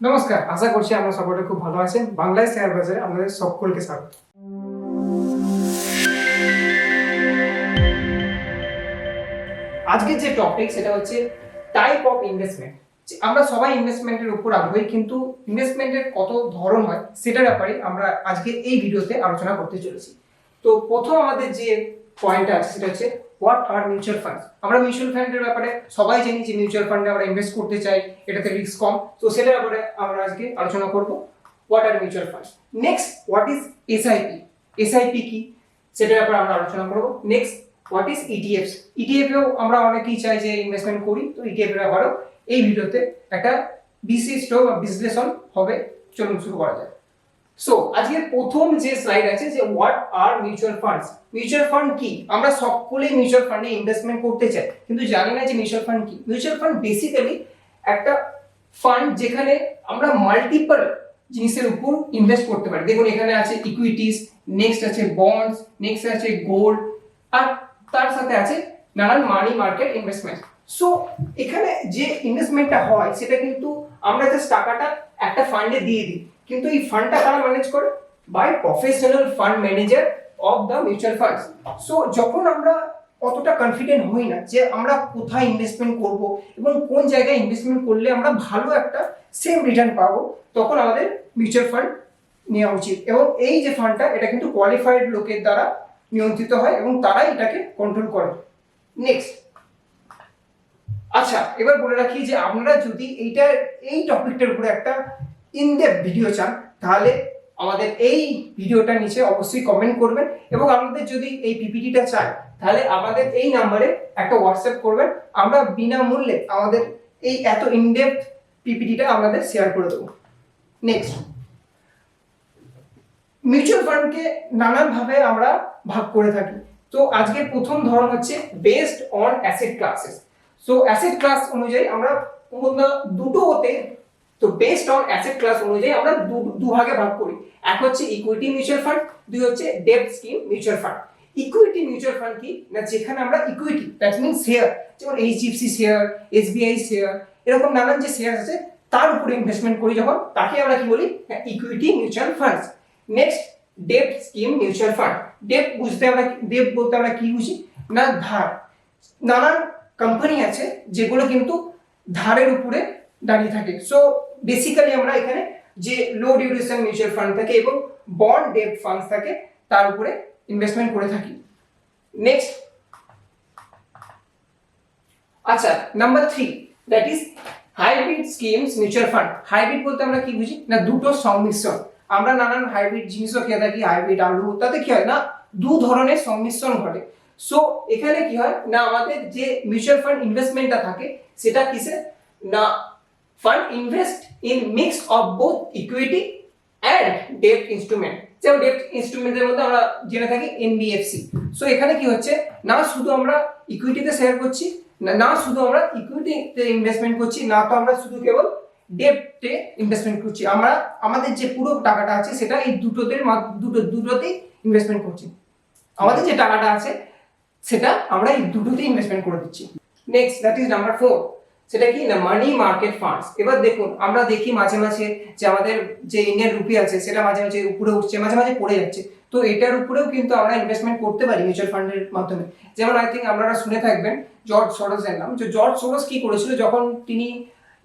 নমস্কার, আশা করছি আমরা সকলে খুব ভালো আছেন। বাংলায় শেয়ার বাজারে আমাদের সকলকে স্বাগত। আজকে যে টপিক সেটা হচ্ছে টাইপ অফ ইনভেস্টমেন্ট আমরা সবাই ইনভেস্টমেন্টের উপর আগ্রহী, কিন্তু ইনভেস্টমেন্টের কত ধরন হয় সেটার ব্যাপারে আমরা আজকে এই ভিডিওতে আলোচনা করতে চলেছি। তো প্রথম আমাদের যে পয়েন্ট আছে সেটা হচ্ছে হোয়াট আর মিউচুয়াল ফান্ড আমরা মিউচুয়াল ফান্ডের ব্যাপারে সবাই জানি যে মিউচুয়াল ফান্ডে আমরা ইনভেস্ট করতে চাই, এটাতে রিস্ক কম। তো সেটার ব্যাপারে আমরা আজকে আলোচনা করব। What are mutual fund next what is SIP SIP কি? সেটার ব্যাপারে আমরা আলোচনা করব। নেক্সট হোয়াট ইজ ইটিএফস ইটিএফেও আমরা অনেকেই চাই যে ইনভেস্টমেন্ট করি। তো ইটিএফ এর ব্যাপারেও এই ভিডিওতে একটা বিশিষ্ট বা বিশ্লেষণ হবে। চলুন শুরু করা যায় সো আজকের প্রথম যে স্লাইড আছে যে what are mutual funds mutual fund কি? আমরা সকলেই মিউচুয়াল ফান্ডে ইনভেস্টমেন্ট করতে চাই, কিন্তু জানি না যে মিউচুয়াল ফান্ড কি। মিউচুয়াল ফান্ড বেসিক্যালি একটা ফান্ড যেখানে আমরা মাল্টিপল জিনিসের উপর ইনভেস্ট করতে পারি। দেখুন, এখানে আছে ইকুইটিস নেক্সট আছে বন্ডস নেক্সট আছে গোল্ড আর তার সাথে আছে নানান মানি মার্কেট ইনভেস্টমেন্ট সো এখানে যে ইনভেস্টমেন্টটা হয়, সেটা কিন্তু আমরা জাস্ট টাকাটা একটা ফান্ডে দিয়ে দিই। কিন্তু এই ফান্ডটা কারা ম্যানেজ করে? By professional fund manager of the mutual funds so যখন আমরা অতটা কনফিডেন্ট হই না যে আমরা কোথায় ইনভেস্টমেন্ট করব এবং কোন জায়গায় ইনভেস্টমেন্ট করলে আমরা ভালো একটা সেম রিটার্ন পাবো, তখন আমাদের মিউচুয়াল ফান্ড নেওয়া উচিত। এবং এই যে ফান্ডটা এটা কিন্তু কোয়ালিফাইড লোকের দ্বারা নিয়ন্ত্রিত হয় এবং তারাই এটাকে কন্ট্রোল করে। নেক্সট আচ্ছা এবার বলে রাখি যে আমরা যদি এইটা, এই টপিকটার উপরে একটা ইন ডেপ ভিডিও চান, তাহলে আমাদের এই ভিডিওটা নিচে অবশ্যই কমেন্ট করবেন এবং আপনাদের যদি এই পিপিটিটা চাই তাহলে আমাদের এই নাম্বারে একটা হোয়াটসঅ্যাপ করবেন। আমরা বিনামূল্যে আমাদের এই এত ইনডেপ পিপিটিটা আমাদের শেয়ার করে দেবো। নেক্সট মিউচুয়াল ফান্ডকে নানানভাবে আমরা ভাগ করে থাকি। তো আজকের প্রথম ধরন হচ্ছে based on asset classes so asset class অনুযায়ী আমরা দুটো হতে তো বেসড অন অ্যাসেট ক্লাস অনুযায়ী আমরা দু- ভাগে ভাগ করি। এক হচ্ছে ইকুইটি মিউচুয়াল ফান্ড দুই হচ্ছে debt scheme mutual fund equity mutual fund কি? না, যেখানে আমরা ইকুইটি দ্যাট মিন শেয়ার যেমন এইচডিএফসি শেয়ার এসবিআই শেয়ার এরকম নানান যে শেয়ার আছে, তার উপরে ইনভেস্টমেন্ট করি যখন, তাকে আমরা কি বলি? Equity mutual funds next debt scheme mutual fund debt বুঝতে আমরা ডেপ বলতে আমরা কি বুঝি? না, ধার। নানান কোম্পানি আছে, যেগুলো কিন্তু ধারের উপরে দাঁড়িয়ে থাকে। সো বেসিক্যালি আমরা এখানে যে লো ডিউরেশন মিউচুয়াল ফান্ড থাকে এবং বন্ড ডেপ ফান্ড থাকে, তার উপরে ইনভেস্টমেন্ট করে থাকি। নেক্সট আচ্ছা number three that is hybrid schemes mutual fund hybrid বলতে আমরা কি বুঝি? না, দুটো সংমিশ্রণ। আমরা নানান হাইব্রিড জিনিসও খেয়ে থাকি হাইব্রিড আলু, তাতে কি হয় না, দু ধরনের সংমিশ্রণ ঘটে। সো এখানে কি হয়? না, আমাদের যে মিউচুয়াল ফান্ড ইনভেস্টমেন্টটা থাকে, সেটা কিসে? না fund invest in mix of both equity and debt instrument যেমন ডেট ইনস্ট্রুমেন্টের মধ্যে আমরা জেনে থাকি এনবিএফসি সো এখানে কি হচ্ছে? না, শুধু আমরা ইকুইটিতে শেয়ার করছি, না শুধু আমরা ইকুইটিতে ইনভেস্টমেন্ট করছি, না তো আমরা শুধু কেবল ডেপটে ইনভেস্টমেন্ট করছি। আমরা, আমাদের যে পুরো টাকাটা আছে, সেটা এই দুটোতে দুটো, দুটোতেই ইনভেস্টমেন্ট করছি। আমাদের যে টাকাটা আছে সেটা আমরা এই দুটোতেই ইনভেস্টমেন্ট করে দিচ্ছি। Next that is number four সেটা কি? না মানি মার্কেট ফান্ডস এবার দেখুন, আমরা দেখি মাঝে মাঝে যে আমাদের যে ইন্ডিয়ান রুপি আছে, সেটা মাঝে মাঝে উপরে উঠছে, মাঝে মাঝে পড়ে যাচ্ছে। তো এটার উপরেও কিন্তু আমরা ইনভেস্টমেন্ট করতে পারি মিউচুয়াল ফান্ডের মাধ্যমে। যেমন আই থিঙ্ক আপনারা শুনে থাকবেন জর্জ সরোসের নাম। যে জর্জ সরোস কি করেছিল? যখন তিনি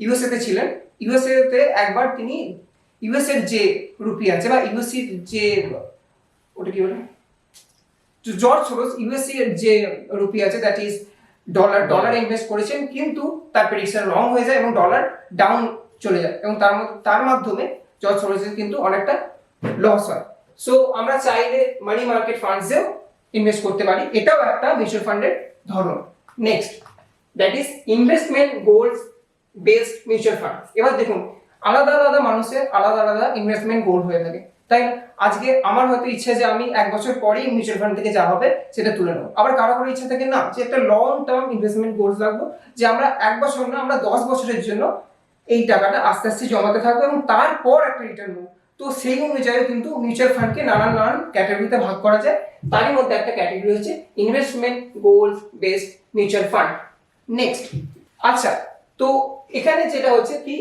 ইউএসএ তে ছিলেন ইউএসএ তে একবার তিনি ইউএস এর যে রুপি আছে, বা ইউএসসির যে, ওটা কি বলে? তো জর্জ সোরস ইউএসসি এর যে রুপি আছে দ্যাট ইজ ডলার ডলারে ইনভেস্ট করেছেন কিন্তু তার প্রেডিকশন রং হয়ে যায় এবং ডলার ডাউন চলে যায় এবং তার তার মাধ্যমে জর্জ সোরসের কিন্তু অনেকটা লস হয়। সো আমরা চাইলে মানি মার্কেট ফান্ডসেও ইনভেস্ট করতে পারি। এটাও একটা মিউচুয়াল ফান্ডের ধরন। Next that is investment goals based mutual fund এবার দেখুন আলাদা আলাদা মানুষের আলাদা আলাদা ইনভেস্টমেন্ট গোল হয়ে থাকে। তাই আজকে আমার হয়তো ইচ্ছা যে আমি এক বছর পরেই মিউচুয়াল ফান্ড থেকে যা হবে সেটা তুলে নেব। আবার কারও কারও ইচ্ছা থাকে না যে একটা লং টার্ম ইনভেস্টমেন্ট গোলস রাখব যে আমরা এক বছর না, আমরা দশ বছরের জন্য এই টাকাটা আস্তে আস্তে জমাতে থাকব এবং তারপর একটা রিটার্ন নেব। তো সেই অনুযায়ী কিন্তু মিউচুয়াল ফান্ডকে নানান নানান ক্যাটাগরিতে ভাগ করা যায়। তারই মধ্যে একটা ক্যাটাগরি হচ্ছে investment goals based mutual fund next আচ্ছা তো এখানে যেটা হচ্ছে কি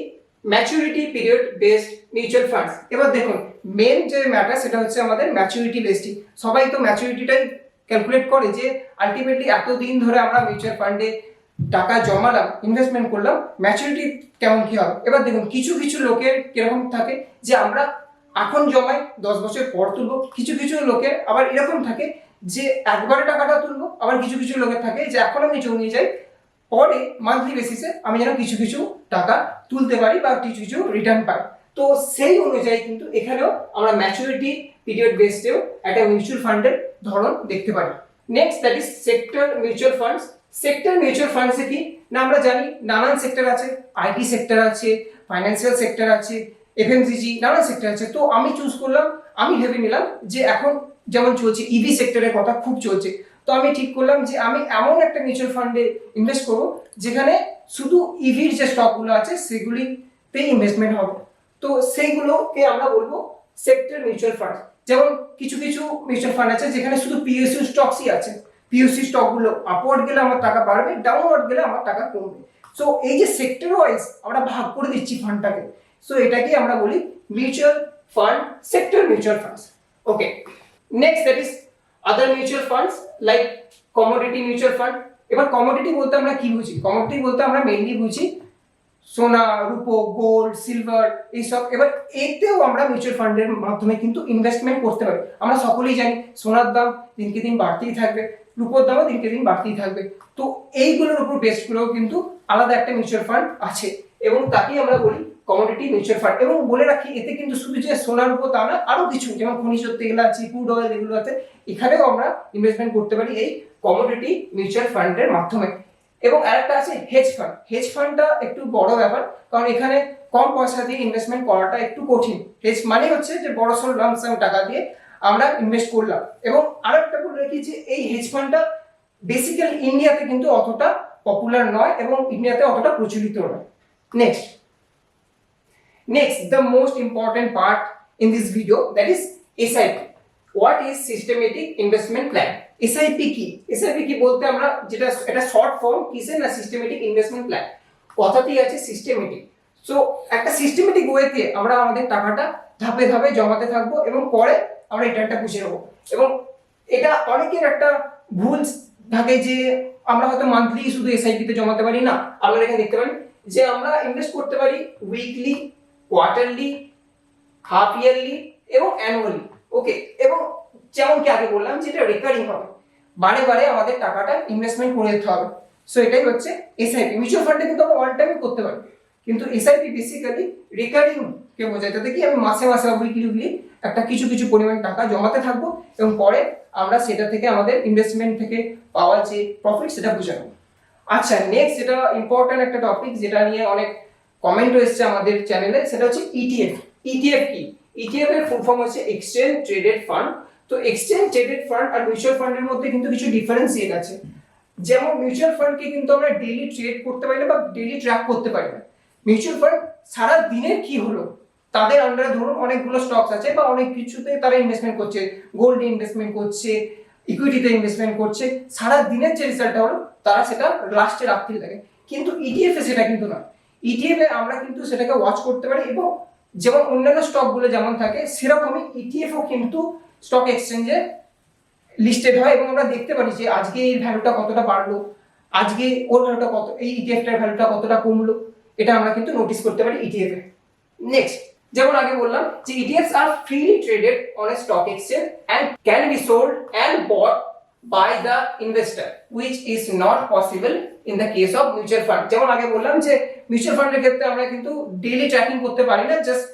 maturity period based mutual funds এবার দেখুন মেন যে ম্যাটার সেটা হচ্ছে আমাদের ম্যাচুরিটি বেসডই সবাই তো ম্যাচুরিটিটাই ক্যালকুলেট করে যে আলটিমেটলি এত দিন ধরে আমরা মিউচুয়াল ফান্ডে টাকা জমালাম ইনভেস্টমেন্ট করলাম ম্যাচুরিটি কেমন কি হবে? এবার দেখুন, কিছু কিছু লোকের কীরকম থাকে যে আমরা এখন জমাই, দশ বছর পর তুলবো। কিছু কিছু লোকের আবার এরকম থাকে যে একবারে টাকাটা তুলবো, আবার কিছু কিছু লোকের থাকে যে এখন আমি জমিয়ে যাই, পরে মান্থলি বেসিসে আমি যেন কিছু কিছু টাকা তুলতে পারি বা কিছু কিছু রিটার্ন পাই। তো সেই অনুযায়ী কিন্তু এখানেও আমরা ম্যাচুরিটি পিরিয়ড বেসডেও একটা মিউচুয়াল ফান্ডের ধরন দেখতে পারি। Next that is sector mutual funds sector mutual ফান্ডসে কি? না, আমরা জানি নানান সেক্টর আছে আইটি সেক্টর আছে ফাইন্যান্সিয়াল সেক্টর আছে এফএমসিজি নানান সেক্টর আছে। তো আমি চুজ করলাম, আমি ভেবে নিলাম যে এখন যেমন চলছে ইভি সেক্টরের কথা খুব চলছে। তো আমি ঠিক করলাম যে আমি এমন একটা মিউচুয়াল ফান্ডে ইনভেস্ট করব, যেখানে শুধু ইভির যে স্টকগুলো আছে সেগুলিতেই ইনভেস্টমেন্ট হবে। তো সেইগুলোকে আমরা বলব সেক্টর মিউচুয়াল ফান্ড যেমন কিছু কিছু মিউচুয়াল ফান্ড আছে যেখানে শুধু পিএসইউ স্টকসই আছে। পিএসসি স্টকগুলো আপওয়ার্ড গেলে আমার টাকা বাড়বে ডাউনওয়ার্ড গেলে আমার টাকা কমবে। সো এই যে সেক্টর ওয়াইজ আমরা ভাগ করে দিচ্ছি ফান্ডটাকে সো এটাকে আমরা বলি mutual fund sector mutual funds okay next that is other mutual funds like commodity mutual fund এবার কমোডিটি বলতে আমরা কি বুঝি? কমোডিটি বলতে আমরা মেইনলি বুঝি সোনা, রূপো গোল্ড সিলভার এইসব। এবার এতেও আমরা মিউচুয়াল ফান্ডের মাধ্যমে কিন্তু ইনভেস্টমেন্ট করতে পারি। আমরা সকলেই জানি সোনার দাম দিনকে দিন বাড়তেই থাকবে, রূপোর দামও দিনকে দিন বাড়তেই থাকবে। তো এইগুলোর উপর বেস করেও কিন্তু আলাদা একটা মিউচুয়াল ফান্ড আছে এবং তাকেই আমরা বলি কমোডিটি মিউচুয়াল ফান্ড এবং বলে রাখি, এতে কিন্তু শুধু যে সোনার উপর তা না, আরও কিছু, যেমন খনিজ তেল আছে ক্রুড অয়েল এগুলো আছে এখানেও আমরা ইনভেস্টমেন্ট করতে পারি এই কমোডিটি মিউচুয়াল ফান্ডের মাধ্যমে। এবং আরেকটা আছে হেজ ফান্ড হেজ ফান্ডটা একটু বড় ব্যাপার কারণ এখানে কম পয়সা দিয়ে ইনভেস্টমেন্ট করাটা একটু কঠিন। হেজ মানে হচ্ছে যে বড় সড় লামসাম টাকা দিয়ে আমরা ইনভেস্ট করলাম। এবং আরেকটা বলে রাখি যে এই হেজ ফান্ডটা বেসিক্যালি ইন্ডিয়াতে কিন্তু অতটা পপুলার নয় এবং ইন্ডিয়াতে অতটা প্রচলিত নয়। Next Next, the most important part in this video that is SIP. What is systematic investment plan? SIP কি? SIP কি বলতে আমরা যেটা, এটা শর্ট ফর্ম কিসের না সিস্টেমেটিক ইনভেস্টমেন্ট প্ল্যান কথাতেই আছে সিস্টেমেটিক সো একটা সিস্টেমেটিক ওয়েতে আমরা আমাদের টাকাটা ধাপে ধাপে জমাতে থাকব এবং পরে আমরা রিটার্নটা পুষে নেব। এবং এটা অনেকের একটা ভুল থাকে যে আমরা হয়তো মান্থলি শুধু এসআইপিতে জমাতে পারি না। আপনারা এখানে দেখতে পারেন যে আমরা ইনভেস্ট করতে পারি উইকলি কোয়ার্টারলি হাফ ইয়ারলি এবং অ্যানুয়ালি ওকে এবং যেমন কি আগে বললাম যেটা রেকারিং হবে। বারে বারে আমাদের টাকাটা ইনভেস্টমেন্ট করে দিতে হবে। সো এটাই হচ্ছে এসআইপি মিউচুয়াল ফান্ডে কিন্তু আমরা ওয়ান টাইম করতে পারি। কিন্তু এসআইপি বেসিক্যালি রেকারিং কে বোঝায়। তাতে কি আমি মাসে মাসে উইকলি উইকলি একটা কিছু কিছু পরিমাণ টাকা জমাতে থাকব এবং পরে আমরা সেটা থেকে আমাদের ইনভেস্টমেন্ট থেকে পাওয়া যে প্রফিট সেটা বুঝে নেব আচ্ছা নেক্সট যেটা ইম্পর্ট্যান্ট একটা টপিক যেটা নিয়ে অনেক কমেন্ট এসছে আমাদের চ্যানেলে সেটা হচ্ছে E ইটিএফ ইটিএফ কি? ইটিএফ এর ফুল ফর্ম হচ্ছে এক্সচেঞ্জ ট্রেডেড ফান্ড তো এক্সচেঞ্জ ট্রেডেড ফান্ড আর মিউচুয়াল ফান্ডের মধ্যে কিন্তু কিছু ডিফারেন্সিয়েট আছে। যেমন মিউচুয়াল ফান্ডকে কিন্তু আমরা ডেইলি ট্রেড করতে পারি না বা ডেইলি ট্র্যাক করতে পারি না। মিউচুয়াল ফান্ড সারা দিনের কি হলো? তাদের আন্ডারে ধরুন অনেকগুলো স্টকস আছে বা অনেক কিছুতে তারা ইনভেস্টমেন্ট করছে। গোল্ডে ইনভেস্টমেন্ট করছে ইকুইটিতে ইনভেস্টমেন্ট করছে। সারা দিনের যে রেজাল্টটা হলো, তারা সেটা লাস্টে রাত্রি থাকে। কিন্তু ইটিএফ এ সেটা কিন্তু না ইটিএফ এ আমরা কিন্তু সেটাকে ওয়াচ করতে পারি এবং যেমন অন্যান্য স্টকগুলো যেমন থাকে, সেরকমই ইটিএফও কিন্তু স্টক এক্সচেঞ্জে লিস্টেড হয় এবং আমরা দেখতে পারি যে আজকে এর ভ্যালুটা কতটা বাড়লো, আজকে ওর ভ্যালুটা কত, এই ইটিএফটার ভ্যালুটা কতটা কমলো, এটা আমরা কিন্তু নোটিস করতে পারি ইটিএফ নেক্সট যেমন আগে বললাম যে ETFs are freely traded on a stock exchange and can be sold and bought by the investor which is not possible in the case of mutual fund যেমন আগে বললাম যে মিউচুয়াল ফান্ডের ক্ষেত্রে আমরা কিন্তু ডেইলি ট্র্যাকিং করতে পারি না জাস্ট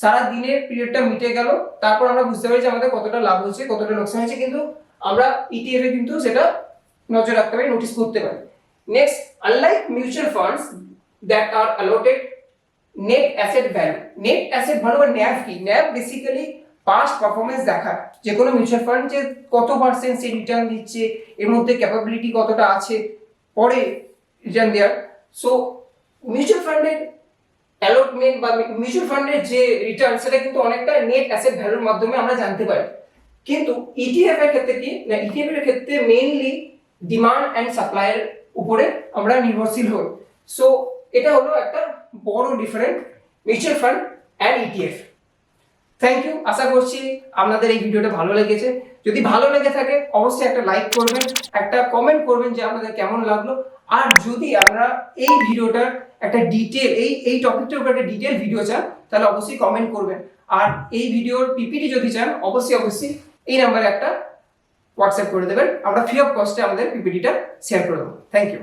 সারা দিনের পিরিয়ডটা মিটে গেল। তারপর আমরা বুঝতে পারি যে আমাদের কতটা লাভ হচ্ছে, কতটা লোকসান হয়েছে কিন্তু আমরা ইটিএফ এ কিন্তু সেটা নজর রাখতে পারি নোটিস করতে পারি। Next unlike mutual funds that are allotted net asset value net asset value বা ন্যাভ কি? ন্যাভ বেসিক্যালি পাস্ট পারফরমেন্স দেখায়। যে কোনো মিউচুয়াল ফান্ড যে কত পার্সেন্ট সে রিটার্ন দিচ্ছে, এর মধ্যে ক্যাপাবিলিটি কতটা আছে, পরে রিটার্ন দেওয়ার। সো মিউচুয়াল ফান্ডের অ্যালটমেন্ট বা মিউচুয়াল ফান্ডের যে রিটার্ন সেটা কিন্তু অনেকটা নেট অ্যাসেট ভ্যালুর মাধ্যমে আমরা জানতে পারি। কিন্তু ইটিএফ এর ক্ষেত্রে কি? না ইটিএফ এর ক্ষেত্রে মেইনলি ডিমান্ড অ্যান্ড সাপ্লাইয়ের উপরে আমরা নির্ভরশীল হই। সো এটা হলো একটা বড় different mutual fund and ETF thank you আশা করছি আপনাদের এই ভিডিওটা ভালো লেগেছে। যদি ভালো লেগে থাকে, অবশ্যই একটা লাইক করবেন, একটা কমেন্ট করবেন যে আপনাদের কেমন লাগল। আর যদি আপনারা এই ভিডিওটার একটা ডিটেল এই এই টপিকটার উপর একটা ডিটেল ভিডিও চান, তাহলে অবশ্যই কমেন্ট করবেন। আর এই ভিডিওর পিপিটি যদি চান, অবশ্যই অবশ্যই এই নাম্বারে একটা হোয়াটসঅ্যাপ করে দেবেন। আমরা ফ্রি অফ কস্টে আমাদের পিপিটিটা শেয়ার করে দেবো। Thank you